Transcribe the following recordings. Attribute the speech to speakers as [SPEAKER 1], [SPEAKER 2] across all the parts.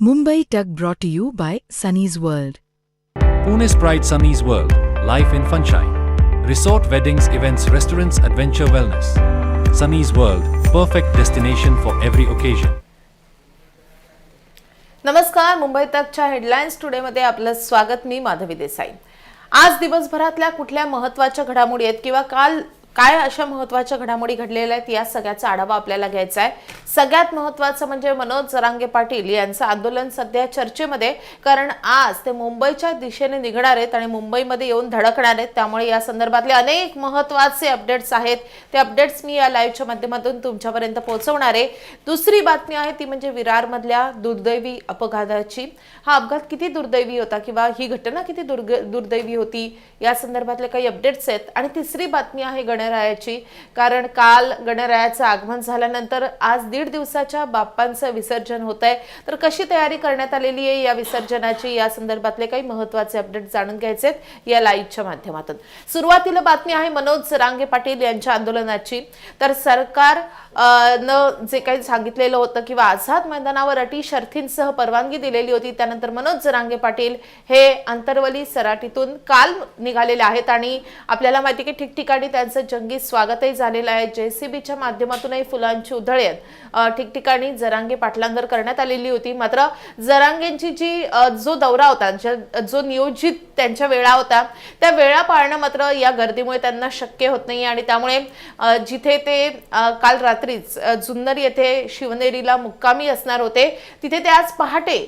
[SPEAKER 1] Mumbai Tug brought to you by Sunny's World.
[SPEAKER 2] Pune's Pride Sunny's World, Life in Funshine. Resort weddings, events, restaurants, adventure wellness. Sunny's World, perfect destination for every occasion.
[SPEAKER 3] नमस्कार Mumbai तकच्या headlines टुडेमध्ये आपलं स्वागत मी माधवी देसाई आज दिवसभरातल्या कुठल्या महत्त्वाच्या घडामोडी आहेत किंवा काल काय अशा महत्त्वाच्या घडामोडी घडलेल्या आहेत? या सगळ्याचा आढावा आपल्याला घ्यायचा आहे. सगळ्यात महत्त्वाचं म्हणजे मनोज जरांगे पाटील यांचं आंदोलन सध्या चर्चेमध्ये कारण आज ते मुंबईच्या दिशेने निघणार आहेत आणि मुंबईमध्ये येऊन धडकणार आहेत. त्यामुळे या संदर्भातले अनेक महत्त्वाचे अपडेट्स आहेत. ते अपडेट्स मी या लाईव्हच्या माध्यमातून तुमच्यापर्यंत पोहोचवणार आहे. दुसरी बातमी आहे ती म्हणजे विरारमधल्या दुर्दैवी अपघाताची. हा अपघात किती दुर्दैवी होता किंवा ही घटना किती दुर्ग दुर्दैवी होती? या संदर्भातले काही अपडेट्स आहेत. आणि तिसरी बातमी आहे गणरायाची. कारण काल गणरायाचं आगमन झाल्यानंतर आज दीड दिवसाच्या बाप्पांचं विसर्जन होत आहे तर कशी तयारी करण्यात आलेली आहे या विसर्जनाची? या संदर्भातले काही महत्त्वाचे अपडेट जाणून घ्यायचे आहेत या लाईव्हच्या माध्यमातून. सुरुवातीला बातमी आहे मनोज रांगे पाटील यांच्या आंदोलनाची. तर सरकार न जे काही सांगितलेलं होतं किंवा आझाद मैदानावर अटी शर्थींसह परवानगी दिलेली होती त्यानंतर मनोज जरांगे पाटील हे अंतरवली सराटीतून काल निघालेले आहेत आणि आपल्याला माहिती की ठिकठिकाणी त्यांचं जंगी स्वागतही झालेलं आहे. जेसीबीच्या माध्यमातूनही फुलांची उधळी ठिकठिकाणी जरांगे पाटलांवर करण्यात आलेली होती. मात्र जरांगेंची जी जो दौरा होता ज्या- जो नियोजित त्यांच्या वेळा होता त्या वेळा पाळणं मात्र या गर्दीमुळे त्यांना शक्य होत नाही आणि त्यामुळे जिथे ते काल रात्रीच जुन्नर येथे शिवनेरीला मुक्कामी असणार होते तिथे ते आज पहाटे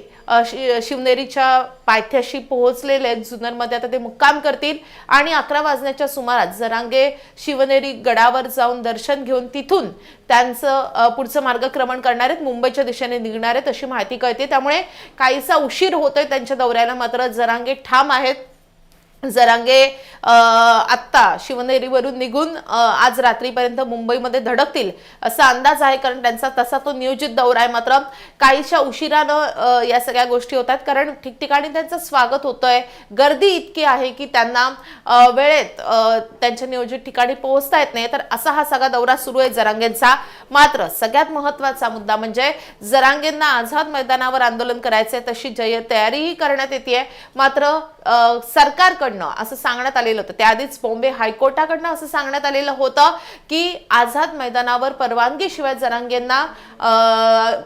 [SPEAKER 3] शि- शिवनेरीच्या पायथ्याशी पोहोचलेले आहेत. जुन्नरमध्ये आता ते मुक्काम करतील. आणि अकरा वाजण्याच्या सुमारास जरांगे शिवनेरी गडावर जाऊन दर्शन घेऊन तिथून त्यांचं पुढचं मार्गक्रमण करणार आहेत. मुंबईच्या दिशेने निघणार आहेत अशी माहिती कळते. त्यामुळे काहीसा उशीर होतोय त्यांच्या दौऱ्याला. मात्र जरांगे ठाम आहेत. जरांगे आत्ता शिवनेरीवरून निघून आज रात्रीपर्यंत मुंबईमध्ये धडकतील असा अंदाज आहे कारण त्यांचा तसा तो नियोजित दौरा आहे मात्र काहीशा उशिरानं या सगळ्या गोष्टी होतात कारण ठिकठिकाणी त्यांचं स्वागत होतंय. गर्दी इतकी आहे की त्यांना वेळेत त्यांच्या नियोजित ठिकाणी पोहोचता येत नाही. तर असा हा सगळा दौरा सुरू आहे जरांगेंचा. मात्र सगळ्यात महत्त्वाचा मुद्दा म्हणजे जरांगेंना आझाद मैदानावर आंदोलन करायचंय तशी जय तयारीही करण्यात येते मात्र सरकारकडे सरकारकडनं असं सांगण्यात आलेलं होतं. त्याआधीच बॉम्बे हायकोर्टाकडनं असं सांगण्यात आलेलं होतं की आझाद मैदानावर परवानगीशिवाय जरांगेंना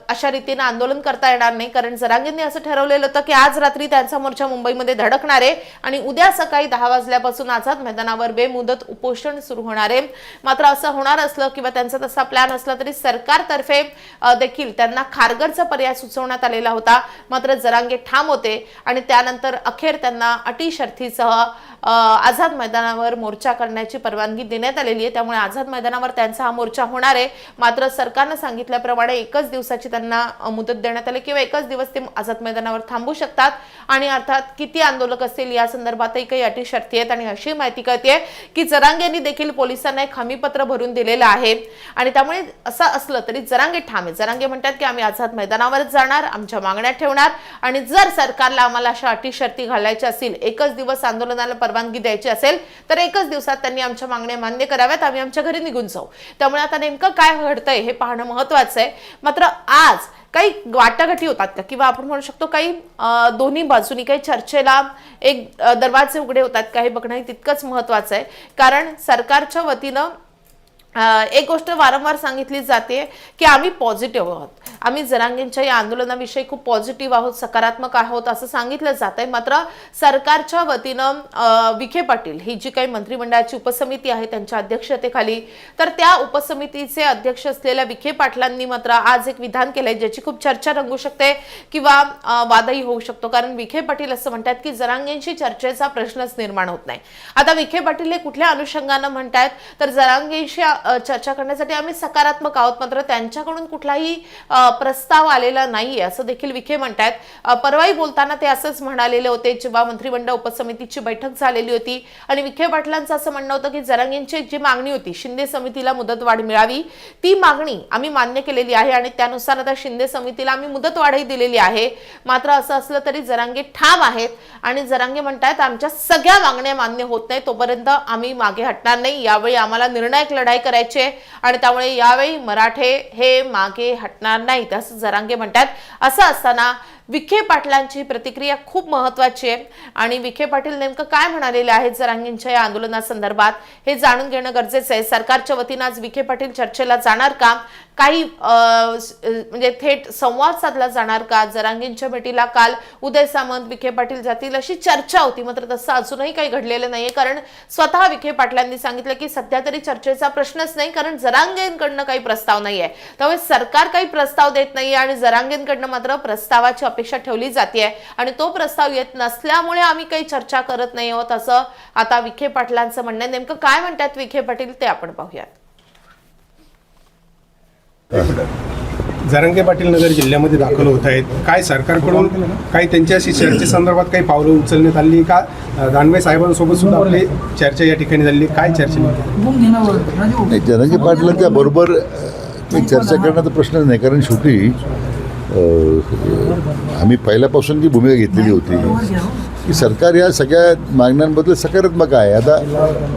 [SPEAKER 3] अशा रीतीनं आंदोलन करता येणार नाही. कारण जरांगेंनी असं ठरवलेलं होतं की आज रात्री त्यांचा मोर्चा मुंबईमध्ये धडकणार आहे आणि उद्या सकाळी दहा वाजल्यापासून आझाद मैदानावर बेमुदत उपोषण सुरू होणार आहे. मात्र असं होणार असलं किंवा त्यांचा तसा प्लॅन असला तरी सरकारतर्फे देखील त्यांना खारगरचा पर्याय सुचवण्यात आलेला होता. मात्र जरांगे ठाम होते आणि त्यानंतर अखेर त्यांना अटी शर्थीसह अ, आझाद मैदानावर मोर्चा करण्याची परवानगी देण्यात आलेली आहे. त्यामुळे आझाद मैदानावर त्यांचा हा मोर्चा होणार आहे. मात्र सरकारनं सांगितल्याप्रमाणे एकच दिवसाची त्यांना मुदत देण्यात आली किंवा एकच दिवस ते आझाद मैदानावर थांबू शकतात. आणि अर्थात किती आंदोलक असतील या संदर्भातही काही अटी शर्ती आहेत आणि अशी माहिती कळते की जरांगेंनी देखील पोलिसांना एक हमीपत्र भरून दिलेलं आहे. आणि त्यामुळे असं असलं तरी जरांगे ठाम आहे जरांगे म्हणतात की आम्ही आझाद मैदानावरच जाणार आमच्या मागण्या ठेवणार आणि जर सरकारला आम्हाला अशा अटी शर्ती घालायच्या असतील एकच दिवस आंदोलनाला परवानगी द्यायची असेल तर एकच दिवसात त्यांनी आमच्या मागण्या मान्य कराव्यात आम्ही आमच्या घरी निघून जाऊ. त्यामुळे आता नेमकं काय घडतंय हे पाहणं महत्वाचं आहे. मात्र आज काही वाटाघाटी होतात का? किंवा आपण म्हणू शकतो काही दोन्ही बाजूनी काही चर्चेला एक दरवाजे उघडे होतात का हे बघणं हे तितकंच महत्वाचं आहे. कारण सरकारच्या वतीनं एक गोष्ट वारंवार सांगितली जाते की आम्ही पॉझिटिव्ह आहोत. आम्ही जरांगेंच्या या आंदोलनाविषयी खूप पॉझिटिव्ह आहोत सकारात्मक आहोत असं सांगितलं जात आहे मात्र सरकारच्या वतीनं विखे पाटील ही जी काही मंत्रिमंडळाची उपसमिती आहे त्यांच्या अध्यक्षतेखाली तर त्या उपसमितीचे अध्यक्ष असलेल्या विखे पाटलांनी मात्र आज एक विधान केलंय ज्याची खूप चर्चा रंगू शकते किंवा वादही होऊ शकतो. कारण विखे पाटील असं म्हणतात की जरांगेंशी चर्चेचा प्रश्नच निर्माण होत नाही. आता विखे पाटील हे कुठल्या अनुषंगानं म्हणतायत? तर जरांगेंशी चर्चा करण्यासाठी आम्ही सकारात्मक आहोत. मात्र त्यांच्याकडून कुठलाही प्रस्ताव आलेला नाही असं देखील विखे म्हणतायत. अं, परवाही बोलताना ते असंच म्हणालेले होते. जेव्हा मंत्रिमंडळ उपसमितीची बैठक झालेली होती आणि विखे पाटलांचं असं म्हणणं होतं की जरांगेंची जी मागणी होती शिंदे समितीला मुदतवाढ मिळावी ती मागणी आम्ही मान्य केलेली आहे आणि त्यानुसार आता शिंदे समितीला आम्ही मुदतवाढही दिलेली आहे. मात्र असं असलं तरी जरांगे ठाम आहेत आणि जरांगे म्हणतायत आमच्या सगळ्या मागण्या मान्य होत नाही तोपर्यंत आम्ही मागे हटणार नाही. यावेळी आम्हाला निर्णायक लढाई करायची करायचे आणि त्यामुळे यावेळी मराठे हे मागे हटणार नाहीत असं जरांगे म्हणतात. असं असताना विखे पाटलांची प्रतिक्रिया खूप महत्वाची आहे. आणि विखे पाटील नेमकं काय म्हणालेले आहेत जरांगींच्या या आंदोलनासंदर्भात हे जाणून घेणं गरजेचं आहे. सरकारच्या वतीनं आज विखे पाटील चर्चेला जाणार का? काही म्हणजे थेट संवाद साधला जाणार का? जरांगींच्या भेटीला काल उदय सामंत विखे पाटील जातील अशी चर्चा होती. मात्र तसं अजूनही काही घडलेलं नाहीये. कारण स्वतः विखे पाटलांनी सांगितलं की सध्या तरी चर्चेचा प्रश्नच नाही कारण जरांगेंकडनं काही प्रस्ताव नाहीये. त्यामुळे सरकार काही प्रस्ताव देत नाहीये आणि जरांगेंकडनं मात्र प्रस्तावाची अपेक्षा ठेवली जाते आणि तो प्रस्ताव येत नसल्यामुळे आम्ही काही चर्चा करत नाही आहोत असं आता विखे पाटलांचं म्हणणं नेमकं काय म्हणतात विखे पाटील ते आपण पाहूयात.
[SPEAKER 4] जरांगे पाटील नगर जिल्ह्यामध्ये दाखल होत आहेत. काय सरकारकडून काही त्यांच्याशी चर्चेसंदर्भात काही पावलं उचलण्यात आली का? दानवे साहेबांसोबत सुद्धा आपली चर्चा या ठिकाणी झाली. काय चर्चा
[SPEAKER 5] जरांगी पाटलांच्या बरोबर चर्चा करण्याचा प्रश्न नाही कारण शेवटी आम्ही पहिल्यापासून जी भूमिका घेतलेली होती की सरकार या सगळ्या मागण्यांबद्दल सकारात्मक आहे. आता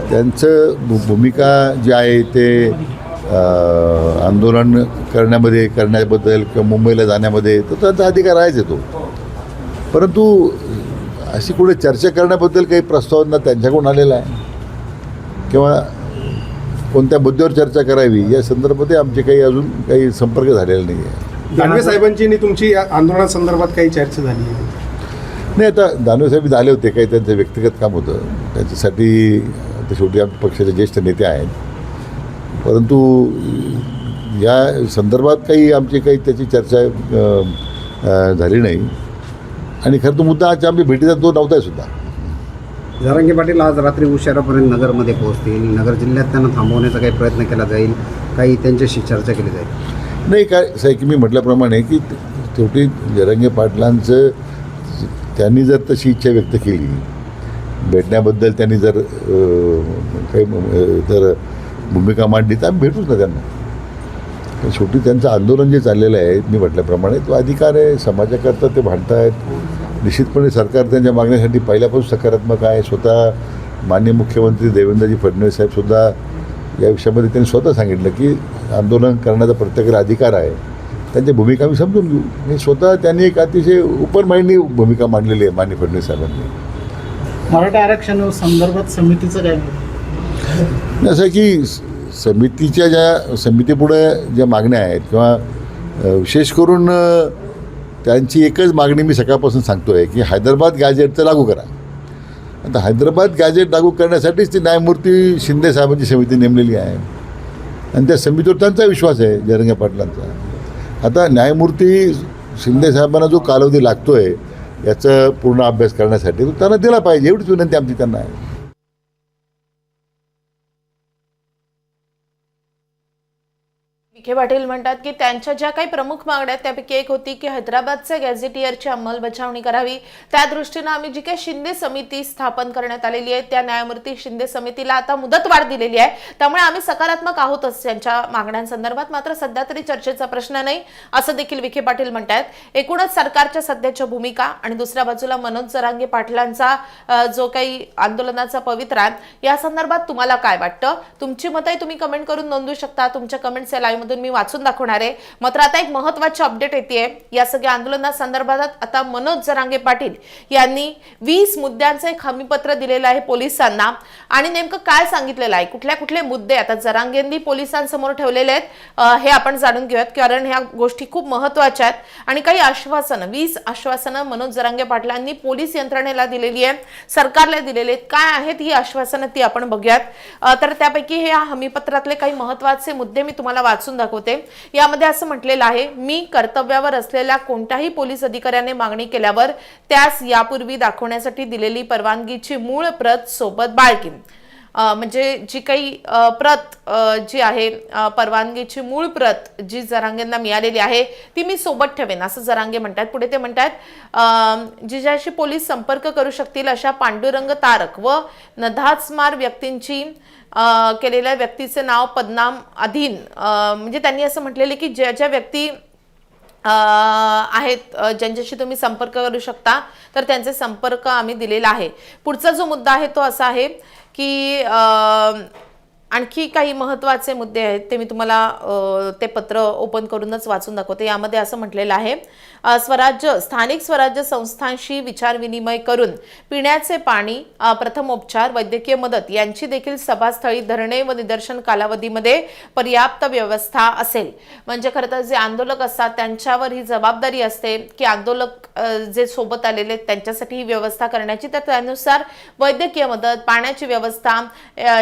[SPEAKER 5] त्यांचं भू- भूमिका जी आहे ते आंदोलन करण्यामध्ये करण्याबद्दल किंवा मुंबईला जाण्यामध्ये तर त्यांचा अधिकार आहेच येतो परंतु अशी कुठे चर्चा करण्याबद्दल काही प्रस्तावना त्यांच्याकडून आलेला आहे? किंवा कोणत्या मुद्द्यावर चर्चा करावी? या संदर्भात आमचे काही अजून काही संपर्क झालेला नाही आहे.
[SPEAKER 4] दानवे साहेबांची आणि तुमची या आंदोलनासंदर्भात काही चर्चा झाली?
[SPEAKER 5] नाही आता दानवे साहेब झाले होते काही त्यांचं व्यक्तिगत काम होतं. त्याच्यासाठी आता शेवटी आमच्या पक्षाचे ज्येष्ठ नेते आहेत. परंतु या संदर्भात काही आमची काही त्याची चर्चा झाली नाही. आणि खरं तो मुद्दा आज आम्ही भेटीचा तो नव्हता सुद्धा.
[SPEAKER 6] जरांगे पाटील आज रात्री उशिरापर्यंत नगरमध्ये पोहोचतील. नगर जिल्ह्यात त्यांना थांबवण्याचा काही प्रयत्न केला जाईल? काही त्यांच्याशी चर्चा केली जाईल?
[SPEAKER 5] नाही काय आहे की मी म्हटल्याप्रमाणे की शेवटी जरंगे पाटलांचं त्यांनी जर तशी इच्छा व्यक्त केली भेटण्याबद्दल त्यांनी जर काही जर भूमिका मांडली तर आम्ही भेटूच ना त्यांना. पण शेवटी त्यांचं आंदोलन जे चाललेलं आहे मी म्हटल्याप्रमाणे तो अधिकार आहे समाजाकरता ते भांडतायत. निश्चितपणे सरकार त्यांच्या मागण्यासाठी पहिल्यापासून सकारात्मक आहे. स्वतः माननीय मुख्यमंत्री देवेंद्रजी फडणवीस साहेबसुद्धा या विषयामध्ये त्यांनी स्वतः सांगितलं की आंदोलन करण्याचा प्रत्येकाला अधिकार आहे. त्यांची भूमिका आम्ही समजून घेऊ. हे स्वतः त्यांनी एक अतिशय ओपन माइंडनी भूमिका मांडलेली आहे माननीय फडणवीस साहेबांनी.
[SPEAKER 7] मराठा आरक्षण संदर्भात समितीचं काय
[SPEAKER 5] असं आहे की समितीच्या ज्या समितीपुढे ज्या मागण्या आहेत किंवा विशेष करून त्यांची एकच मागणी मी सकाळपासून सांगतो आहे की हैदराबाद गॅजेटचं लागू करा. आता हैदराबाद गॅजेट लागू करण्यासाठीच ती न्यायमूर्ती शिंदे साहेबांची समिती नेमलेली आहे. आणि त्या समितीवर त्यांचा विश्वास आहे जरंगे पाटलांचा. आता न्यायमूर्ती शिंदे साहेबांना जो कालावधी लागतो आहे याचा पूर्ण अभ्यास करण्यासाठी तो त्यांना दिला पाहिजे एवढीच विनंती आमची त्यांना आहे.
[SPEAKER 3] विखे पाटील म्हणतात की त्यांच्या ज्या काही प्रमुख मागण्या त्यापैकी एक होती की हैदराबादच्या गॅझेटियरची अंमलबजावणी करावी. त्या दृष्टीनं आम्ही जी काही शिंदे समिती स्थापन करण्यात आलेली आहे त्या न्यायमूर्ती शिंदे समितीला आता मुदतवाढ दिलेली आहे. त्यामुळे आम्ही सकारात्मक आहोतच त्यांच्या मागण्यांसंदर्भात. मात्र सध्या तरी चर्चेचा प्रश्न नाही असं देखील विखे पाटील म्हणतात एकूणच सरकारच्या सध्याच्या भूमिका आणि दुसऱ्या बाजूला मनोज जरांगे पाटलांचा जो काही आंदोलनाचा पवित्रा आहे या संदर्भात तुम्हाला काय वाटतं? तुमची मतही तुम्ही कमेंट करून नोंदवू शकता. तुमच्या कमेंट्स या लाईव्ह मधून मी वाचून दाखवणार आहे. मात्र आता एक महत्वाची अपडेट येते या सगळ्या आंदोलनासंदर्भात आता मनोज जरांगे पाटील यांनी वीस मुद्द्यांचं एक हमीपत्र दिलेलं आहे पोलिसांना. आणि नेमकं काय सांगितलेलं आहे? कुठल्या कुठले मुद्दे आता जरांगेंनी पोलिसांसमोर ठेवलेले आहेत? हे आपण जाणून घेऊयात कारण ह्या गोष्टी खूप महत्त्वाच्या आहेत. आणि काही आश्वासनं वीस आश्वासनं मनोज जरांगे पाटलांनी पोलीस यंत्रणेला दिलेली आहे सरकारला दिलेली आहेत. काय आहेत ही आश्वासनं ती आपण बघूयात. तर त्यापैकी हे या हमीपत्रातले काही महत्त्वाचे मुद्दे मी तुम्हाला वाचून दाखवते. यामध्ये असं म्हटलेलं आहे मी कर्तव्यावर असलेल्या कोणत्याही पोलीस अधिकाऱ्याने मागणी केल्यावर त्यास यापूर्वी दाखवण्यासाठी दिलेली परवानगीची मूळ प्रत सोबत बाळगीन. म्हणजे जी काही प्रत जी आहे परवानगीची मूळ प्रत जी जरांगेंना मिळालेली आहे ती मी सोबत ठेवेन असं जरांगे म्हणतात. पुढे ते म्हणतात जिच्याशी पोलीस संपर्क करू शकतील अशा पांडुरंग तारक व नधाचमार व्यक्तींची केलेल्या व्यक्तीचं नाव पदनाम अधीन. म्हणजे त्यांनी असं म्हटलेलं की ज्या ज्या व्यक्ती आहेत ज्यांच्याशी तुम्ही संपर्क करू शकता तर त्यांचे संपर्क आम्ही दिलेला आहे. पुढचा जो मुद्दा आहे तो असा आहे की आणखी काही महत्त्वाचे मुद्दे आहेत ते मी तुम्हाला ते पत्र ओपन करूनच वाचून दाखवते. यामध्ये असं म्हटलेलं आहे स्वराज्य स्थानिक स्वराज्य संस्थांशी विचारविनिमय करून पिण्याचे पाणी प्रथमोपचार वैद्यकीय मदत यांची देखील सभास्थळी धरणे व निदर्शन कालावधीमध्ये पर्याप्त व्यवस्था असेल. म्हणजे खरं तर जे आंदोलक असतात त्यांच्यावर ही जबाबदारी असते की आंदोलक जे सोबत आलेले आहेत त्यांच्यासाठी ही व्यवस्था करण्याची. तर त्यानुसार वैद्यकीय मदत पाण्याची व्यवस्था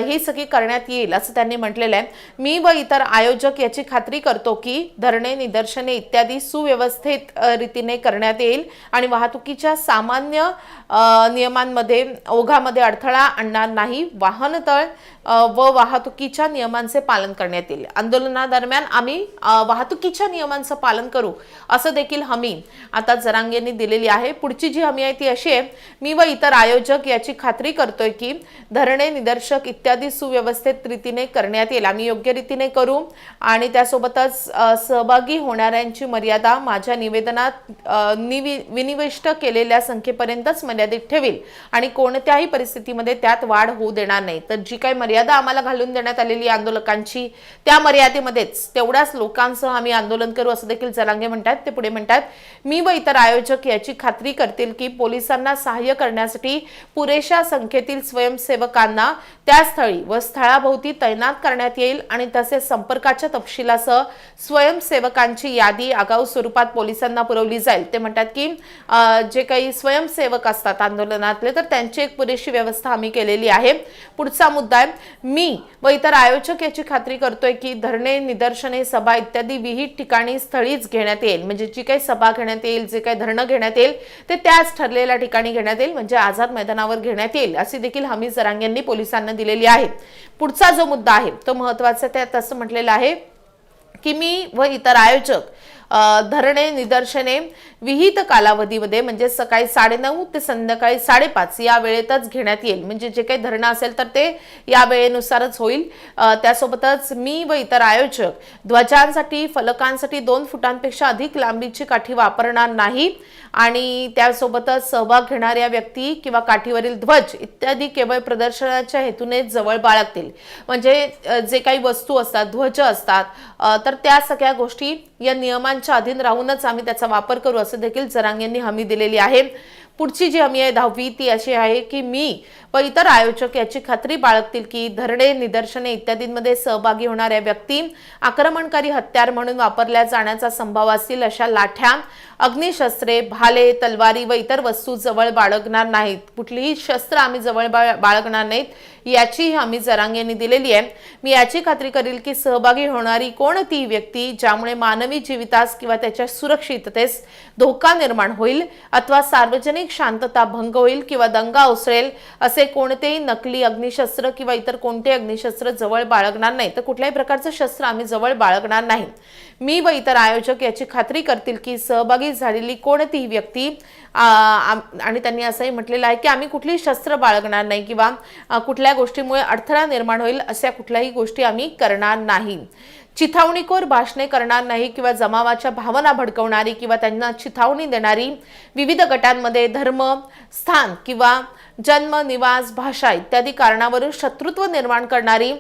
[SPEAKER 3] ही सगळी करण्यात येईल असं त्यांनी म्हटलेलं आहे. मी व इतर आयोजक याची खात्री करतो की धरणे निदर्शने इत्यादी सुव्यवस्थित रीतीने करण्यात येईल. आणि वाहतुकीच्या सामान्य नियमांमध्ये ओघामध्ये अडथळा आणणार नाही. वाहनतळ व वाहतुकीच्या नियमांचे पालन करण्यात येईल. आंदोलनादरम्यान आम्ही वाहतुकीच्या नियमांचं पालन करू असं देखील हमी आता जरांगेंनी दिलेली आहे. पुढची जी हमी आहे ती अशी आहे मी व इतर आयोजक याची खात्री करतोय की धरणे निदर्शक इत्यादी सुव्यवस्थित रीतीने करण्यात येईल. आम्ही योग्य रीतीने करू आणि त्यासोबतच सहभागी होणाऱ्यांची मर्यादा माझ्या निवेदनात निवि विनिविष्ट केलेल्या संख्येपर्यंतच मर्यादित ठेवील आणि कोणत्याही परिस्थितीमध्ये त्यात वाढ होऊ देणार नाही. तर जी काही मर्यादा आम्हाला घालून देण्यात आलेली आंदोलकांची. त्या मर्यादेमध्येच तेवढ्याच लोकांसह आम्ही आंदोलन करू असं देखील जरांगे म्हणतात ते पुढे म्हणतात मी व इतर आयोजक याची खात्री करतील की पोलिसांना सहाय्य करण्यासाठी पुरेशा संख्येतील स्वयंसेवकांना त्या स्थळी व स्थळाभोवती तैनात करण्यात येईल आणि तसेच संपर्काच्या तपशिलासह स्वयंसेवकांची यादी आगाऊ स्वरूपात पोलिसांना पुरवली जाईल. ते म्हणतात की जे काही स्वयंसेवक असतात आंदोलनातले तर त्यांची एक पुरेशी व्यवस्था आम्ही केलेली आहे. पुढचा मुद्दा आहे मी व इतर आयोजक याची खात्री करतोय की धरणे निदर्शने सभा इत्यादी विहित ठिकाणी स्थळीच घेण्यात येईल. म्हणजे जी काही सभा घेण्यात येईल जे काही धरणं घेण्यात येईल ते त्याच ठरलेल्या ठिकाणी घेण्यात येईल. म्हणजे आझाद मैदानावर घेण्यात येईल अशी देखील हमी जरांग यांनी पोलिसांना दिलेली आहे. पुढचा जो मुद्दा आहे तो महत्त्वाचा त्यात असं म्हटलेलं आहे की मी व इतर आयोजक धरणे निदर्शने विहित कालावधीमध्ये म्हणजे सकाळी साडेनऊ ते संध्याकाळी साडेपाच या वेळेतच घेण्यात येईल. म्हणजे जे काही धरणं असेल तर ते या वेळेनुसारच होईल. त्यासोबतच मी व इतर आयोजक ध्वजांसाठी फलकांसाठी दोन फुटांपेक्षा अधिक लांबीची काठी वापरणार नाही. आणि त्यासोबतच सहभाग घेणाऱ्या व्यक्ती किंवा काठीवरील ध्वज इत्यादी केवळ प्रदर्शनाच्या हेतूने जवळ बाळगतील. म्हणजे जे काही वस्तू असतात ध्वज असतात तर त्या सगळ्या गोष्टी या नियमांच्या अधीन राहूनच आम्ही त्याचा वापर करू असं देखील जरांग यांनी हमी दिलेली आहे. पुढची जी हमी आहे दहावी ती अशी आहे की मी व इतर आयोजक याची खात्री बाळगतील की धरणे निदर्शने इत्यादींमध्ये सहभागी होणाऱ्या व्यक्ती आक्रमणकारी हत्यार म्हणून वापरल्या जाण्याचा संभव असतील अशा लाठ्या अग्निशस्त्रे भाले तलवारी व इतर वस्तू जवळ बाळगणार नाहीत. कुठलीही शस्त्र आम्ही जवळ बाळ- बाळगणार नाहीत. याची हमी जरांग यांनी दिलेली आहे. मी याची खात्री करील की सहभागी होणारी कोणतीही व्यक्ती ज्यामुळे मानवी जीवितास किंवा त्याच्या सुरक्षिततेस धोका निर्माण होईल अथवा सार्वजनिक शांतता भंग होईल किंवा दंगा उसळेल असे कोणतेही नकली अग्निशस्त्र किंवा इतर कोणते अग्निशस्त्र जवळ बाळगणार नाही. तर कुठल्याही प्रकारचं शस्त्र आम्ही जवळ बाळगणार नाही. मी व इतर आयोजक याची खात्री करतील की सहभागी झालेली कोणतीही व्यक्ती आणि त्यांनी असंही म्हटलेलं आहे की आम्ही कुठलीही शस्त्र बाळगणार नाही किंवा कुठल्या गोष्टीमुळे अडथळा निर्माण होईल अशा कुठल्याही गोष्टी आम्ही करणार नाही. चिथावणीखोर भाषणे करणार नाही किंवा जमावाच्या भावना भडकवणारी किंवा त्यांना चिथावणी देणारी विविध गटांमध्ये धर्म स्थान किंवा जन्म निवास भाषा इत्यादी कारणावरून शत्रुत्व निर्माण करणारी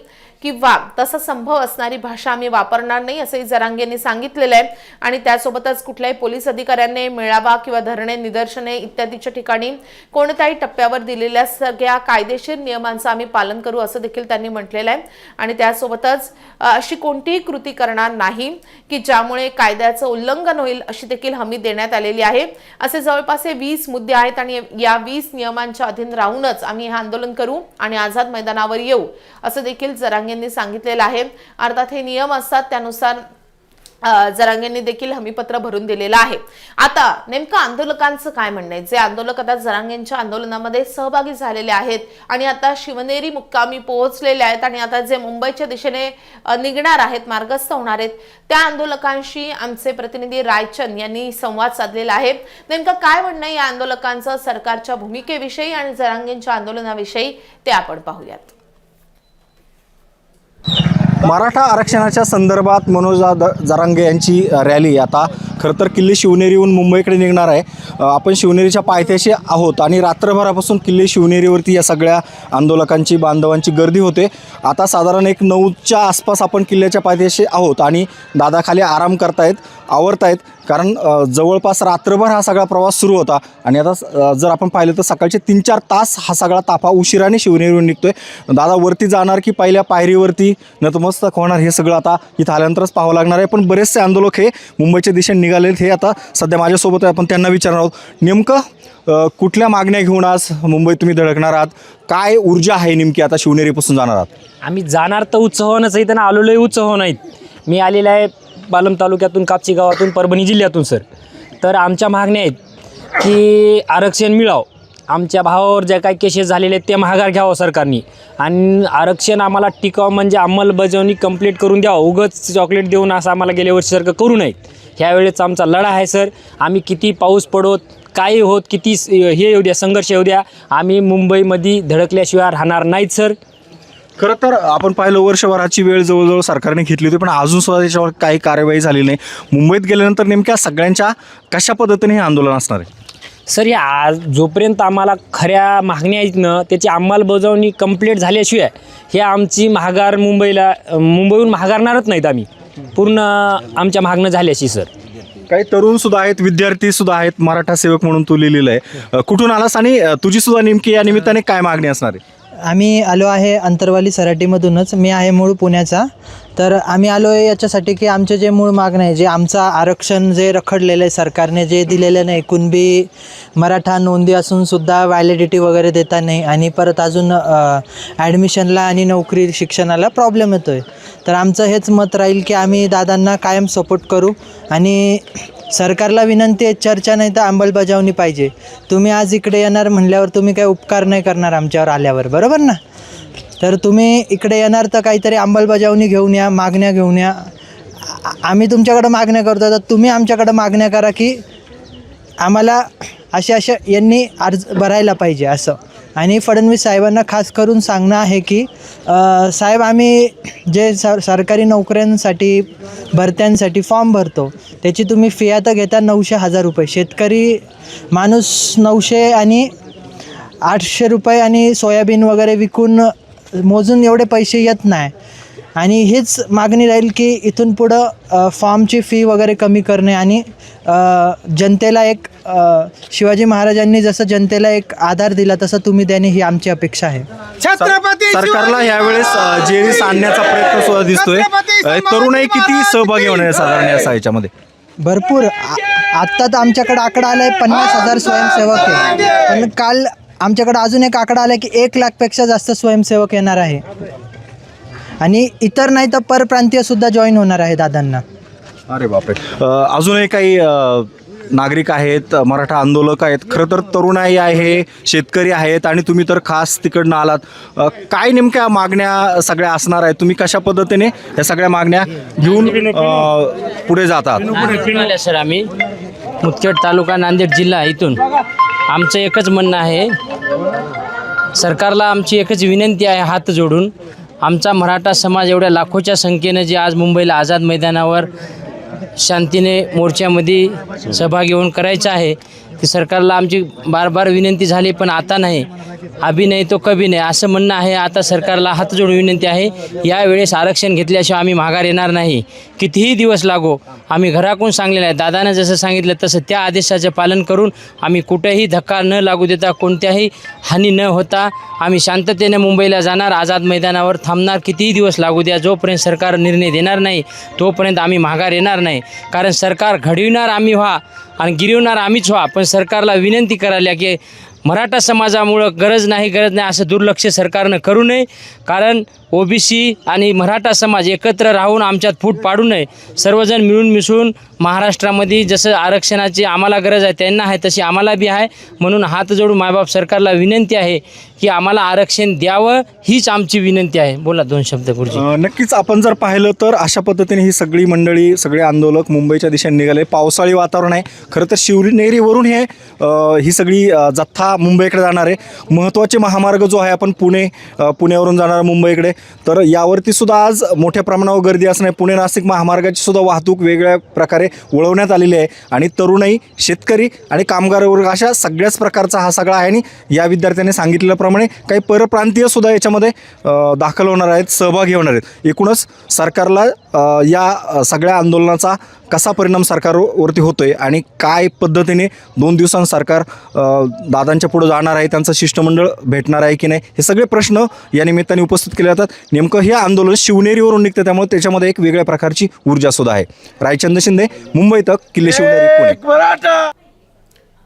[SPEAKER 3] किंवा तसा संभव असणारी भाषा आम्ही वापरणार नाही असंही जरांग यांनी सांगितलेलं आहे. आणि त्यासोबतच कुठल्याही पोलीस अधिकाऱ्यांनी मेळावा किंवा धरणे निदर्शने इत्यादीच्या ठिकाणी कोणत्याही टप्प्यावर दिलेल्या सगळ्या कायदेशीर नियमांचं आम्ही पालन करू असं देखील त्यांनी म्हटलेलं आहे. आणि त्यासोबतच अशी कोणतीही कृती करणार नाही की ज्यामुळे कायद्याचं उल्लंघन होईल अशी देखील हमी देण्यात आलेली आहे. असे जवळपास हे वीस मुद्दे आहेत आणि या वीस नियमांच्या अधीन राहूनच आम्ही हे आंदोलन करू आणि आझाद मैदानावर येऊ असं देखील जरांगे यांनी सांगितलेलं आहे. अर्थात हे नियम असतात त्यानुसार जरांगेंनी देखील हमीपत्र भरून दिलेलं आहे. आता नेमकं आंदोलकांचं काय म्हणणं आहे? जे आंदोलक आता जरांगेंच्या आंदोलनामध्ये सहभागी झालेले आहेत आणि आता शिवनेरी मुक्कामी पोहोचलेले आहेत आणि आता जे मुंबईच्या दिशेने निघणार आहेत मार्गस्थ होणार आहेत त्या आंदोलकांशी आमचे प्रतिनिधी रायचंद यांनी संवाद साधलेला आहे. नेमकं काय म्हणणं आहे या आंदोलकांचं सरकारच्या भूमिकेविषयी आणि जरांगेंच्या आंदोलनाविषयी ते आपण पाहूयात.
[SPEAKER 8] मराठा आरक्षणाच्या संदर्भात मनोज द- जरांगे यांची रॅली. आता खरं तर किल्ले शिवनेरीहून मुंबईकडे निघणार आहे. आपण शिवनेरीच्या पायथ्याशी आहोत आणि रात्रभरापासून किल्ले शिवनेरीवरती या सगळ्या आंदोलकांची बांधवांची गर्दी होते. आता साधारण एक नऊच्या आसपास आपण किल्ल्याच्या पायथ्याशी आहोत आणि दादा खाली आराम करतायत आवरतायत. कारण जवळपास रात्रभर हा सगळा प्रवास सुरू होता. आणि आता जर आपण पाहिलं तर सकाळचे तीन चार तास हा सगळा ताफा उशिराने शिवनेरीहून निघतोय. दादा वरती जाणार की पहिल्या पायरीवरती? नतमस्तक होणार हे सगळं आता इथं आल्यानंतरच पाहावं लागणार आहे. पण बरेचसे आंदोलक हे मुंबईच्या दिशेने निघाले हे आता सध्या माझ्यासोबत आहे. आपण त्यांना विचारणार आहोत. नेमकं कुठल्या मागण्या घेऊन आज मुंबईत तुम्ही धडकणार आहात? काय ऊर्जा आहे नेमकी आता शिवनेरीपासून जाणार आहात?
[SPEAKER 9] आम्ही जाणार तर उत्सवानंच इथं आलेलोही उत्सव नाहीत मी आलेला आहे पालम तालुक्यातून कापची गावातून परभणी जिल्ह्यातून सर. तर आमच्या मागण्या आहेत की आरक्षण मिळावं. आमच्या भावावर ज्या काही केसेस झालेले आहेत ते महागार घ्यावं सरकारने. आणि आरक्षण आम्हाला टिकावं म्हणजे अंमलबजावणी कंप्लीट करून द्यावं. उगंच चॉकलेट देऊन असं आम्हाला गेल्या वर्षीसारखं करू नयेत ह्यावेळेस आमचा लढा आहे सर. आम्ही किती पाऊस पडोत काही होत किती हे येऊ द्या संघर्ष येऊ द्या आम्ही मुंबईमध्ये धडकल्याशिवाय राहणार नाहीत सर.
[SPEAKER 8] खरं तर आपण पाहिलं वर्षभराची वेळ जवळजवळ सरकारने घेतली होती पण अजून सुद्धा त्याच्यावर काही कार्यवाही झाली नाही. मुंबईत गेल्यानंतर नेमक्या सगळ्यांच्या कशा पद्धतीने हे आंदोलन असणार आहे?
[SPEAKER 9] सर या आज जोपर्यंत आम्हाला खऱ्या मागण्या आहेत ना त्याची अंमलबजावणी कंप्लीट झाल्याशिवाय हे आमची महागार मुंबईला मुंबईहून महागारणारच नाहीत आम्ही. पूर्ण आमच्या मागणं झाल्याशी सर.
[SPEAKER 8] काही तरुण सुद्धा आहेत विद्यार्थी सुद्धा आहेत मराठा सेवक म्हणून तू लिहिलेलं आहे. कुठून आलास आणि तुझी सुद्धा नेमकी या निमित्ताने काय मागणी असणार आहे?
[SPEAKER 10] आम्ही आलो आहे अंतरवाली सराटीमधूनच. मी आहे मूळ पुण्याचा. तर आम्ही आलो आहे याच्यासाठी की आमचे जे मूळ मागणं आहे जे आमचं आरक्षण जे रखडलेलं आहे सरकारने जे दिलेलं नाही कुणबी मराठा नोंदी असूनसुद्धा व्हॅलिडिटी वगैरे देता नाही आणि परत अजून ॲडमिशनला आणि नोकरी शिक्षणाला प्रॉब्लेम येतो आहे तर आमचं हेच मत राहील की आम्ही दादांना कायम सपोर्ट करू आणि सरकारला विनंती आहे चर्चा नाही तर अंमलबजावणी पाहिजे. तुम्ही आज इकडे येणार म्हणल्यावर तुम्ही काही उपकार नाही करणार आमच्यावर आल्यावर बरोबर ना? तर तुम्ही इकडे येणार तर काहीतरी अंमलबजावणी घेऊन या मागण्या घेऊन या. आम्ही तुमच्याकडं मागण्या करतो तर तुम्ही आमच्याकडं मागण्या करा की आम्हाला अशा अशा यांनी अर्ज भरायला पाहिजे असं. आणि फडणवीस साहेबांना खास करून सांगणं आहे की साहेब आम्ही जे सर सरकारी नोकऱ्यांसाठी भरत्यांसाठी फॉर्म भरतो त्याची तुम्ही फी आता घेता नऊशे हजार रुपये. शेतकरी माणूस नऊशे आणि आठशे रुपये आणि सोयाबीन वगैरे विकून मोजून एवढे पैसे येत नाही. आणि हीच मागणी राहील की इथून पुढं फॉर्मची फी वगैरे कमी करणे आणि जनतेला एक शिवाजी महाराजांनी जसं जनतेला एक आधार दिला तसं तुम्ही द्याने ही आमची अपेक्षा आहे.
[SPEAKER 4] छत्रपती
[SPEAKER 8] सरकारला यावेळेस जेरीस आणण्याचा प्रयत्न सुद्धा दिसतोय. तरुणाई किती सहभागी होणार साधारण या याच्यामध्ये
[SPEAKER 10] भरपूर. आ- आत्ता तर आमच्याकडे आकडा आला आहे पन्नास हजार स्वयंसेवक आहे. पण काल आमच्याकडे अजून एक आकडा आला आहे की एक लाखपेक्षा जास्त स्वयंसेवक येणार आहे. आणि इतर नाही तर परप्रांतीयसुद्धा जॉईन होणार आहे दादांना.
[SPEAKER 8] अरे बापरे. अजूनही काही अ, नागरिक आहेत मराठा आंदोलक आहेत खरं तर तरुणाई आहे शेतकरी आहेत आणि तुम्ही तर खास तिकडनं आलात. काय नेमक्या मागण्या सगळ्या असणार आहेत? तुम्ही कशा पद्धतीने या सगळ्या मागण्या घेऊन पुढे जातात?
[SPEAKER 9] सर आम्ही. मुदखेड तालुका नांदेड जिल्हा इथून. आमचं एकच म्हणणं आहे सरकारला आमची एकच विनंती आहे हात जोडून. आमचा मराठा समाज एवढ्या लाखोच्या संख्येनं जे आज मुंबईला आझाद मैदानावर शांतीने मोर्चामध्ये सहभागी होऊन करायचं आहे. ती सरकारला आमची बार बार विनंती झाली पण आता नाही. अभिनय नाही तो कभी नाही. असं म्हणणं आहे आता सरकारला हात जोडून विनंती आहे यावेळेस आरक्षण घेतल्याशिवाय आम्ही माघार येणार नाही. कितीही दिवस लागो आम्ही घराकडून सांगलेलं आहे. दादानं जसं सांगितलं तसं त्या आदेशाचे पालन करून आम्ही कुठेही धक्का न लागू देता कोणत्याही हानी न होता आम्ही शांततेने मुंबईला जाणार आझाद मैदानावर थांबणार कितीही दिवस लागू द्या जोपर्यंत सरकार निर्णय देणार नाही तोपर्यंत आम्ही माघार येणार नाही. कारण सरकार घडविणार आम्ही व्हा आणि गिरवणार आम्हीच व्हा पण सरकारला विनंती करायला की मराठा समाजामुळं गरज नाही गरज नाही असं दुर्लक्ष सरकारनं करू नये. कारण ओबीसी आणि मराठा समाज एकत्र राहून आमच्यात फूट पाडू नये. सर्वजण मिळून मिसळून महाराष्ट्रामध्ये जसं आरक्षणाची आम्हाला गरज आहे त्यांना आहे तशी आम्हाला बी आहे. म्हणून हात जोडून मायबाप सरकारला विनंती आहे की आम्हाला आरक्षण द्यावं हीच आमची विनंती आहे. बोला दोन शब्द गुरुजी.
[SPEAKER 8] नक्कीच आपण जर पाहिलं तर अशा पद्धतीने ही सगळी मंडळी सगळे आंदोलक मुंबईच्या दिशेने निघाले. पावसाळी वातावरण आहे. खरं तर शिवनेरीवरून हे ही सगळी जथ्था मुंबईकडे जाणार आहे. महत्त्वाचे महामार्ग जो आहे आपण पुणे पुण्यावरून जाणार मुंबईकडे. तर यावरती सुद्धा आज मोठ्या प्रमाणावर गर्दी असणार पुणे नाशिक महामार्गाची सुद्धा वाहतूक वेगळ्या प्रकारे वळवण्यात आलेली आहे. आणि तरुणाई शेतकरी आणि कामगार वर्ग अशा सगळ्याच प्रकारचा हा सगळा आहे. आणि या विद्यार्थ्यांनी सांगितल्याप्रमाणे काही परप्रांतीय सुद्धा याच्यामध्ये दाखल होणार आहेत सहभागी होणार आहेत. एकूणच सरकारला या सगळ्या आंदोलनाचा कसा परिणाम सरकारवरती होतोय आणि काय पद्धतीने दोन दिवसांत सरकार दादांच्या पुढे जाणार आहे त्यांचं शिष्टमंडळ भेटणार आहे की नाही हे सगळे प्रश्न या निमित्ताने उपस्थित केले जातात. नेमकं हे आंदोलन शिवनेरीवरून निघतं त्यामुळे त्याच्यामध्ये एक वेगळ्या प्रकारची ऊर्जा सुद्धा आहे. रायचंद शिंदे मुंबई तक किल्ले शिवनेरी पुणे.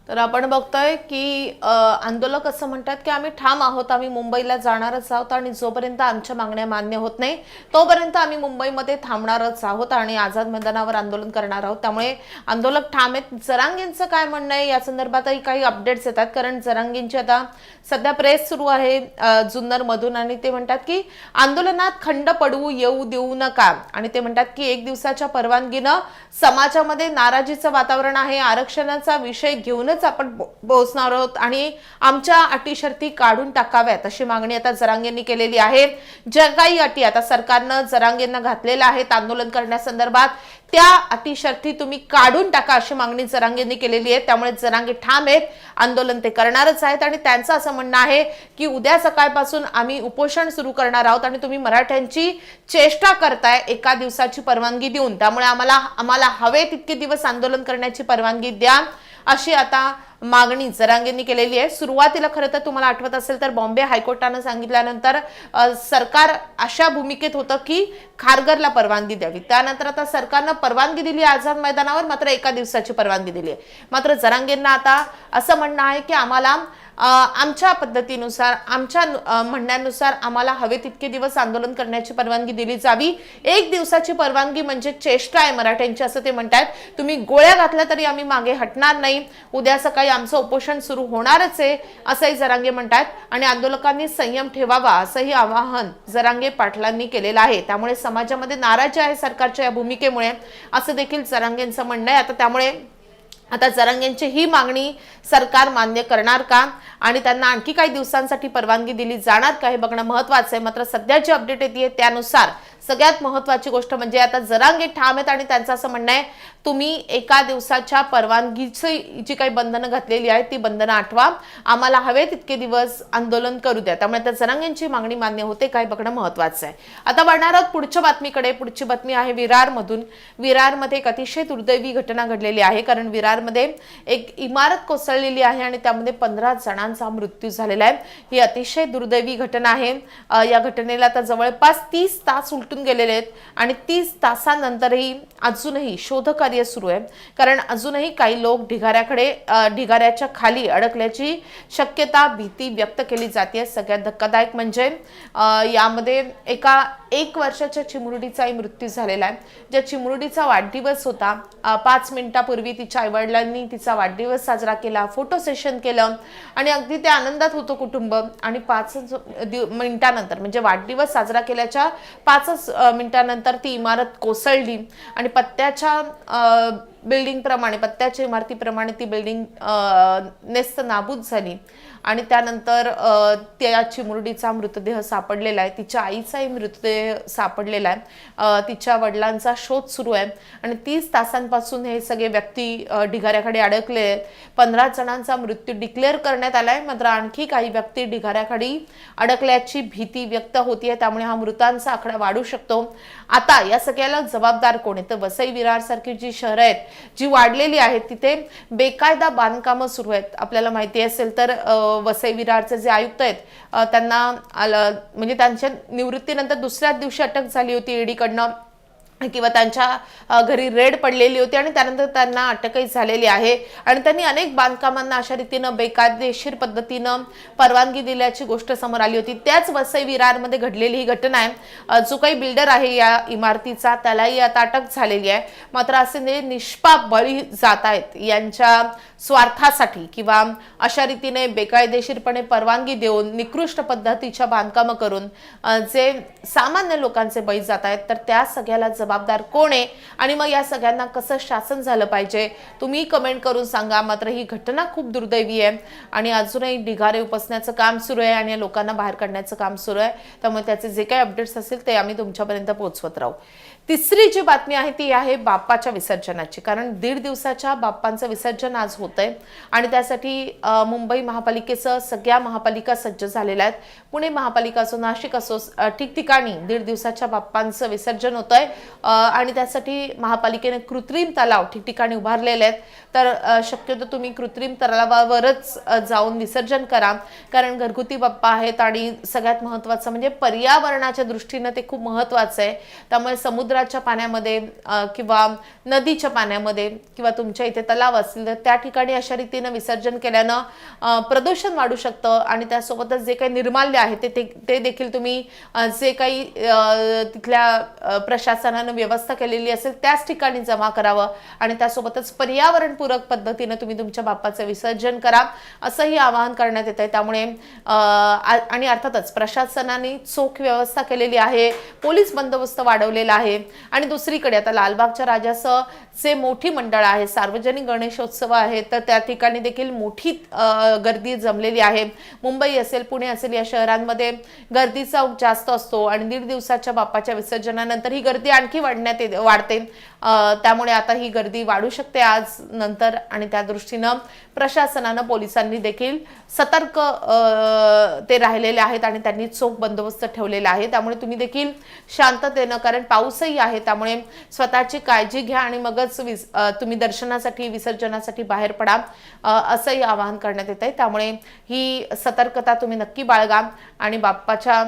[SPEAKER 3] तर आपण बघतोय की आंदोलक असं म्हणतात की आम्ही ठाम आहोत. आम्ही मुंबईला जाणारच आहोत आणि जोपर्यंत आमच्या मागण्या मान्य होत नाही तोपर्यंत आम्ही मुंबईमध्ये थांबणारच आहोत आणि आझाद मैदानावर आंदोलन करणार आहोत. त्यामुळे आंदोलक ठाम आहेत. जरांगींचं काय म्हणणं आहे? या संदर्भातही काही अपडेट्स येतात. कारण जरांगींची आता सध्या प्रेस सुरू आहे जुन्नर जुन्नरमधून आणि ते म्हणतात की आंदोलनात खंड पडवू येऊ देऊ नका. आणि ते म्हणतात की एक दिवसाच्या परवानगीनं समाजामध्ये नाराजीचं वातावरण आहे. आरक्षणाचा विषय घेऊनच आपण पोहोचणार आहोत आणि आमच्या अटी शर्ती काढून टाकाव्यात अशी मागणी आता जरांगेंनी केलेली आहे. ज्या काही अटी आता सरकारनं जरांगेंना घातलेल्या आहेत आंदोलन करण्यासंदर्भात. त्या अटी शर्ती तुम्ही काढून टाका अशी मागणी जरांगेंनी केलेली आहे. त्यामुळे जरांगे ठाम आहेत आंदोलन ते करणारच आहेत आणि त्यांचं असं म्हणणं आहे की उद्या सकाळपासून आम्ही उपोषण सुरू करणार आहोत आणि तुम्ही मराठ्यांची चेष्टा करताय एका दिवसाची परवानगी देऊन. त्यामुळे आम्हाला आम्हाला हवे तितके दिवस आंदोलन करण्याची परवानगी द्या. अशी आता मागणी जरांगेंनी केलेली आहे. सुरुवातीला खरं तर तुम्हाला आठवत असेल तर बॉम्बे हायकोर्टानं सांगितल्यानंतर सरकार अशा भूमिकेत होतं की खारगरला परवानगी द्यावी. त्यानंतर आता सरकारनं परवानगी दिली आझाद मैदानावर मात्र एका दिवसाची परवानगी दिली आहे. मात्र जरांगेंना आता असं म्हणणं आहे की आम्हाला आमच्या पद्धतीनुसार आमच्या म्हणण्यानुसार आम्हाला हवे तितके दिवस आंदोलन करण्याची परवानगी दिली जावी. एक दिवसाची परवानगी म्हणजे चेष्टा आहे मराठ्यांची असं ते म्हणतात तुम्ही गोळ्या घातल्या तरी आम्ही मागे हटणार नाही. उद्या सकाळी आमचं उपोषण सुरू होणारच आहे असंही जरांगे म्हणतात आणि आंदोलकांनी संयम ठेवावा असंही आवाहन जरांगे पाटलांनी केलेलं आहे. त्यामुळे समाजामध्ये नाराजी आहे सरकारच्या या भूमिकेमुळे. असं देखील जरांगेंचं म्हणणं आहे. आता त्यामुळे आता जरांगेंची ही मागणी सरकार मान्य करणार का? आणि त्यांना आणखी काही दिवसांसाठी परवानगी दिली जाणार का? हे बघणं महत्वाचं आहे. मात्र सध्या जी अपडेट येते त्यानुसार सगळ्यात महत्वाची गोष्ट म्हणजे आता जरांगे ठाम आहेत आणि त्यांचं असं म्हणणं आहे तुम्ही एका दिवसाच्या परवानगीची जी काही बंधनं घातलेली आहेत ती बंधनं आठवा. आम्हाला हवे तितके दिवस आंदोलन करू द्या. त्यामुळे त्या जरांगेंची मागणी मान्य होते काय बघणं महत्वाचं आहे. आता वळणार आहोत पुढच्या बातमीकडे. पुढची बातमी आहे विरारमधून. विरारमध्ये एक अतिशय दुर्दैवी घटना घडलेली आहे कारण विरारमध्ये एक इमारत कोसळलेली आहे आणि त्यामध्ये पंधरा जणांचा मृत्यू झालेला आहे. ही अतिशय दुर्दैवी घटना आहे. या घटनेला आता जवळपास तीस तास सुटून गेलेले आहेत. आणि तीस तासानंतरही अजूनही शोधकार्य सुरू आहे. कारण अजूनही काही लोक ढिगाऱ्याकडे ढिगाऱ्याच्या खाली अडकल्याची शक्यता भीती व्यक्त केली जाते. सगळ्यात धक्कादायक म्हणजे यामध्ये एका एक वर्षाच्या चिमुरडीचाही मृत्यू झालेला आहे. ज्या चिमुरडीचा वाढदिवस होता पाच मिनिटापूर्वी तिच्या आईवडिलांनी तिचा वाढदिवस साजरा केला फोटो सेशन केलं आणि अगदी ते आनंदात होतं कुटुंब. आणि पाच मिनिटानंतर म्हणजे वाढदिवस साजरा केल्याच्या पाचच मिनिटानंतर ती इमारत कोसळली आणि पत्त्याच्या बिल्डिंगप्रमाणे बिल्डिंग प्रमाणे पत्त्याच्या इमारतीप्रमाणे ती बिल्डिंग नेस्त नाबूद झाली. आणि त्यानंतर अ, त्या चिमुरडीचा मृतदेह सापडलेला आहे. तिच्या आईचाही मृतदेह सापडलेला आहे. तिच्या वडिलांचा शोध सुरू आहे. आणि तीस तासांपासून हे सगळे व्यक्ती अ, ढिगाऱ्याकडे अडकले आहेत. पंधरा जणांचा मृत्यू डिक्लेअर करण्यात आला आहे. मात्र आणखी काही व्यक्ती ढिगाऱ्याखाली अडकल्याची भीती व्यक्त होतीये त्यामुळे हा मृतांचा आकडा वाढू शकतो. आता या सगळ्याला जबाबदार कोण आहे? तर वसई विरार सारखी जी शहरं आहेत जी वाढलेली आहेत तिथे बेकायदा बांधकामं सुरू आहेत. आपल्याला माहिती असेल तर वसई विरारचे जे आयुक्त आहेत त्यांना आलं म्हणजे त्यांच्या निवृत्तीनंतर दुसऱ्याच दिवशी अटक झाली होती ईडीकडनं किंवा त्यांच्या घरी रेड पडलेली होती आणि त्यानंतर त्यांना अटकही झालेली आहे. आणि त्यांनी अनेक बांधकामांना अशा रीतीनं बेकायदेशीर पद्धतीनं परवानगी दिल्याची गोष्ट समोर आली होती. त्याच वसई विरारमध्ये घडलेली ही घटना आहे. जो काही बिल्डर आहे या इमारतीचा त्यालाही आता अटक झालेली आहे. मात्र असे ने निष्पाप बळी जात आहेत. यांच्या स्वार्थासाठी किंवा अशा रीतीने बेकायदेशीरपणे परवानगी देऊन निकृष्ट पद्धतीच्या बांधकामं करून जे सामान्य लोकांचे बळी जात आहेत तर त्या सगळ्याला जबाबदार कोण आहे आणि मग या सगळ्यांना कसं शासन झालं पाहिजे? तुम्ही कमेंट करून सांगा. मात्र ही घटना खूप दुर्दैवी आहे आणि अजूनही ढिगारे उपसण्याचं काम सुरू आहे आणि लोकांना बाहेर काढण्याचं काम सुरू आहे. त्यामुळे त्याचे जे काही अपडेट्स असतील ते आम्ही तुमच्यापर्यंत पोहोचवत राहू. तिसरी जी बातमी आहे ती आहे बाप्पाच्या विसर्जनाची. कारण दीड दिवसाच्या बाप्पांचं विसर्जन आज होत आहे आणि त्यासाठी मुंबई महापालिकेचं सगळ्या महापालिका सज्ज झालेल्या आहेत. पुणे महापालिका असो नाशिक असो ठिकठिकाणी दीड दिवसाच्या बाप्पांचं विसर्जन होत आहे आणि त्यासाठी महापालिकेने कृत्रिम तलाव ठिकठिकाणी उभारलेले आहेत. तर शक्यतो तुम्ही कृत्रिम तलावावरच जाऊन विसर्जन करा. कारण घरगुती बाप्पा आहेत आणि सगळ्यात महत्त्वाचं म्हणजे पर्यावरणाच्या दृष्टीनं ते खूप महत्त्वाचं आहे. त्यामुळे समुद्र समुद्राच्या पाण्यामध्ये किंवा नदीच्या पाण्यामध्ये किंवा तुमच्या इथे तलाव असतील तर त्या ठिकाणी अशा रीतीनं विसर्जन केल्यानं प्रदूषण वाढू शकतं आणि त्यासोबतच जे काही निर्माल्य आहे ते ते ते देखील तुम्ही जे काही तिथल्या प्रशासनानं व्यवस्था केलेली असेल त्याच ठिकाणी जमा करावं आणि त्यासोबतच पर्यावरणपूरक पद्धतीनं तुम्ही तुमच्या बाप्पाचं विसर्जन करा असंही आवाहन करण्यात येत आहे त्यामुळे आ- आणि अर्थातच प्रशासनाने चोख व्यवस्था केलेली आहे पोलीस बंदोबस्त वाढवलेला आहे आणि दुसरीकडे आता लालबागच्या राजासह जे मोठी मंडळ आहे सार्वजनिक गणेशोत्सव आहे तर त्या ठिकाणी देखील मोठी गर्दी जमलेली आहे. मुंबई असेल पुणे असेल या शहरांमध्ये गर्दीचा जास्त असतो आणि दीड दिवसाच्या बाप्पाच्या विसर्जनानंतर ही गर्दी आणखी वाढण्यात येते- वाढते. त्यामुळे आता ही गर्दी वाढू शकते आज नंतर आणि त्या दृष्टीनं प्रशासनानं पोलिसांनी देखील सतर्क ते राहिलेले आहेत आणि त्यांनी चोख बंदोबस्त ठेवलेला आहे. त्यामुळे तुम्ही देखील शांततेनं कारण पाऊसही आहे त्यामुळे स्वतःची काळजी घ्या आणि मगच लवकरच तुम्ही दर्शनासाठी विसर्जनासाठी बाहेर पडा. असंही आवाहन करण्यात येत आहे त्यामुळे ही सतर्कता तुम्ही नक्की बाळगा आणि बाप्पाच्या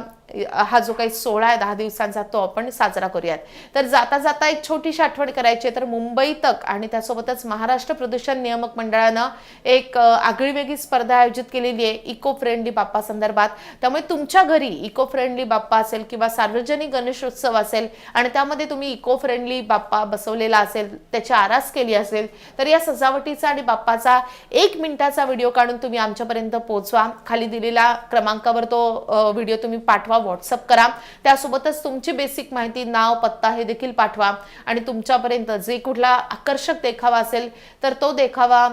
[SPEAKER 3] हा जो काही सोहळा आहे दहा दिवसांचा तो आपण साजरा करूयात. तर जाता जाता एक छोटीशी आठवण करायची आहे तर मुंबई तक आणि त्यासोबतच महाराष्ट्र प्रदूषण नियामक मंडळानं एक आगळीवेगळी स्पर्धा आयोजित केलेली आहे इको फ्रेंडली बाप्पा संदर्भात. त्यामुळे तुमच्या घरी इको फ्रेंडली बाप्पा असेल किंवा सार्वजनिक गणेशोत्सव असेल आणि त्यामध्ये तुम्ही इको फ्रेंडली बाप्पा बसवलेला असेल त्याची आरास केली असेल तर या सजावटीचा आणि बाप्पाचा एक मिनिटाचा व्हिडिओ काढून तुम्ही आमच्यापर्यंत पोहोचवा. खाली दिलेल्या क्रमांकावर तो व्हिडिओ तुम्ही पाठवा. व्हॉट्सअप करा. त्यासोबतच तुमची बेसिक माहिती नाव पत्ता हे देखील पाठवा. आणि तुमच्यापर्यंत जे कुठला आकर्षक देखावा असेल तर तो देखावा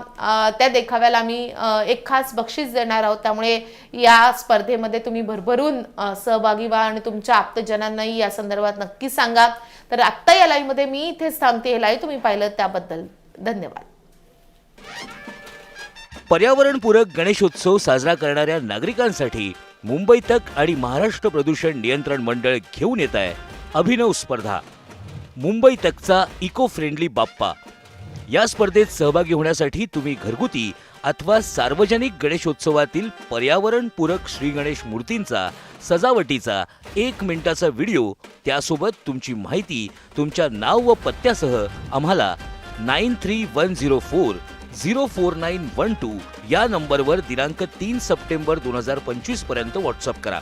[SPEAKER 3] त्या देखाव्याला आम्ही एक खास बक्षीस देणार आहोत. त्यामुळे या स्पर्धेमध्ये तुम्ही भरभरून सहभागी व्हा आणि तुमच्या आप्तजनांनाही या संदर्भात नक्की सांगा. तर आत्ता या लाईव्हमध्ये मी इथेच थांबते. हे लाईव्ह तुम्ही पाहिलं त्याबद्दल धन्यवाद.
[SPEAKER 11] पर्यावरणपूरक गणेशोत्सव साजरा करणाऱ्या नागरिकांसाठी मुंबई तक आणि महाराष्ट्र प्रदूषण नियंत्रण मंडळ घेऊन येत आहे अभिनव स्पर्धा. मुंबई तकचा इको फ्रेंडली बाप्पा. या स्पर्धेत सहभागी होण्यासाठी तुम्ही घरगुती अथवा सार्वजनिक गणेशोत्सवातील पर्यावरणपूरक श्री गणेश मूर्तींचा सजावटीचा एक मिनिटाचा व्हिडिओ त्यासोबत तुमची माहिती तुमच्या नाव व पत्त्यासह आम्हाला nine three one zero four zero four nine one two या नंबरवर दिनांक तीन सप्टेंबर दोन हजार पंचवीसपर्यंत व्हॉट्सअप करा.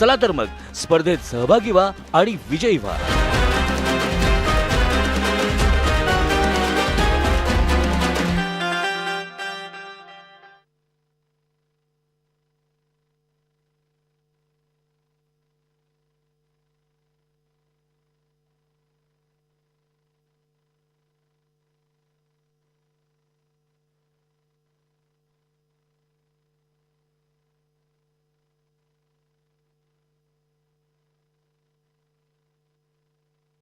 [SPEAKER 11] चला तर मग स्पर्धेत सहभागी व्हा आणि विजयी व्हा.